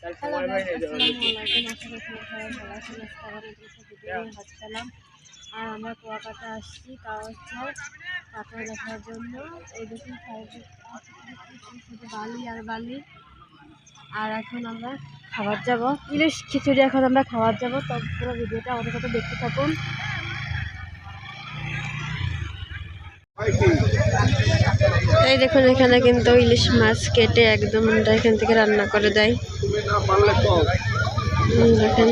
Hello হাজির আর আমরা কুয়াকাটা আসছি তা হচ্ছে কাঁকড়া দেখার জন্য। এই দেখুন শুধু বালি আর বালি। আর এখন আমরা খাবার যাব। ইলিশ খিচুড়ি এখন আমরা খাবার যাব। তো পুরো ভিডিওটা আমাদের সাথে দেখতে থাকুন। এই দেখুন, এখানে কিন্তু ইলিশ মাছ কেটে একদম আমরা এখান থেকে রান্না করে দেয়। দেখেন।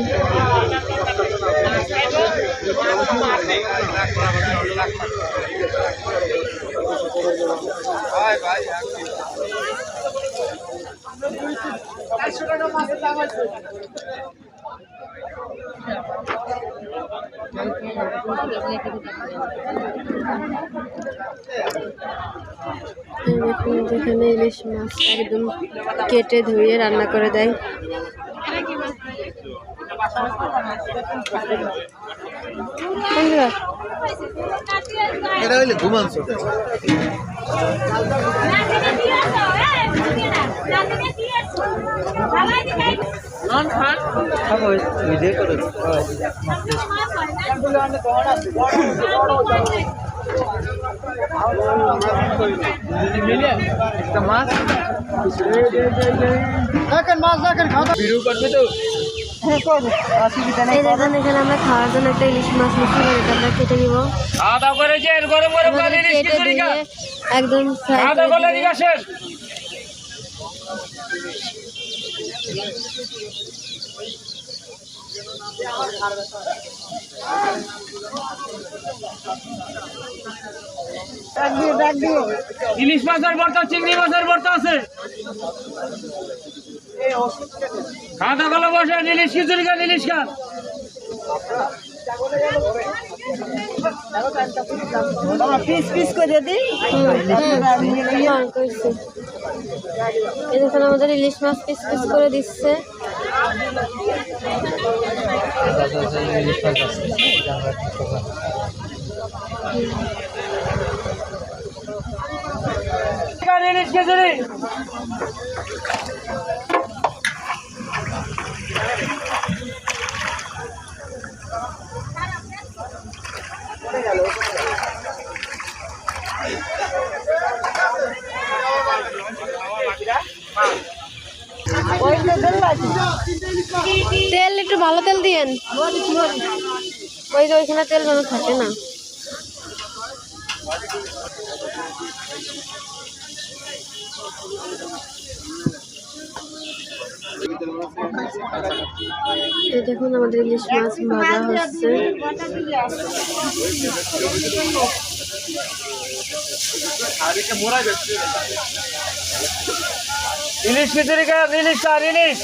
দেখুন যেখানে ইলিশ মাছ একদম কেটে ধুয়ে রান্না করে দেয়। কোনগুলো? এটা হইলে ঘুমানছ ভিডিও করে একটা মাছ দেখেন মাছ দেখেন খাওয়া ভিডিও করবে তো? হ্যাঁ আমরা খাওয়ার জন্য একটা ইলিশ মাছ নিচ্ছি এটা আমরা কেটে নিব। খাওয়া দাওয়া ইলিশ মাছের ভর্তা চিংড়ি মাছের ভর্তা আছে। দাওয়া করলে বসেন ইলিশ খিচুড়ি খান ইলিশ খান। পিস পিস করে দিই করছি। আমাদের ইলিশ মাছ পিস পিস করে দিচ্ছে। খান তেল একটু ভালো তেল দিয়েন। ওই যে ওইখানে তেল যেন থাকে না। এই দেখুন আমাদের ইলিশ মাছ ভাজা হচ্ছে। ইলিশ খিচুড়ি খান ইলিশ খান ইলিশ।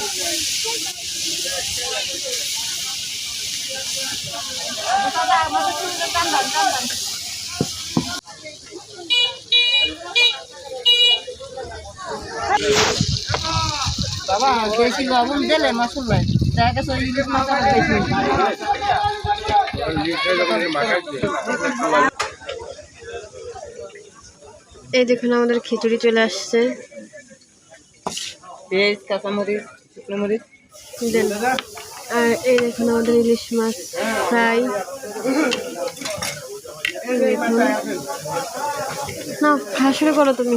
বাবা বেশি লবণ দিলে মাসুল ভাই এই দেখুন আমাদের খিচুড়ি চলে আসছে। পেঁয়াজ কাঁচামরিচ শুকনো মরিচ। আর এই দেখুন আমাদের ইলিশ মাছ ফ্রাই। না শুরু করো তুমি।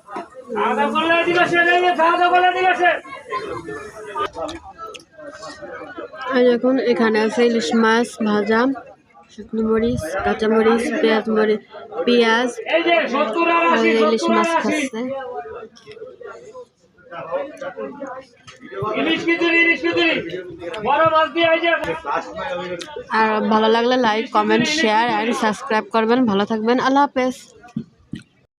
আর এখন এখানে আছে ইলিশ মাছ ভাজা শুকনো মরিচ কাঁচামরিচ পেঁয়াজ মরিচ পেঁয়াজ। ইলিশ মাছ খাচ্ছে। আর ভালো লাগলে লাইক কমেন্ট শেয়ার আর সাবস্ক্রাইব করবেন। ভালো থাকবেন। আল্লাহ হাফেজ।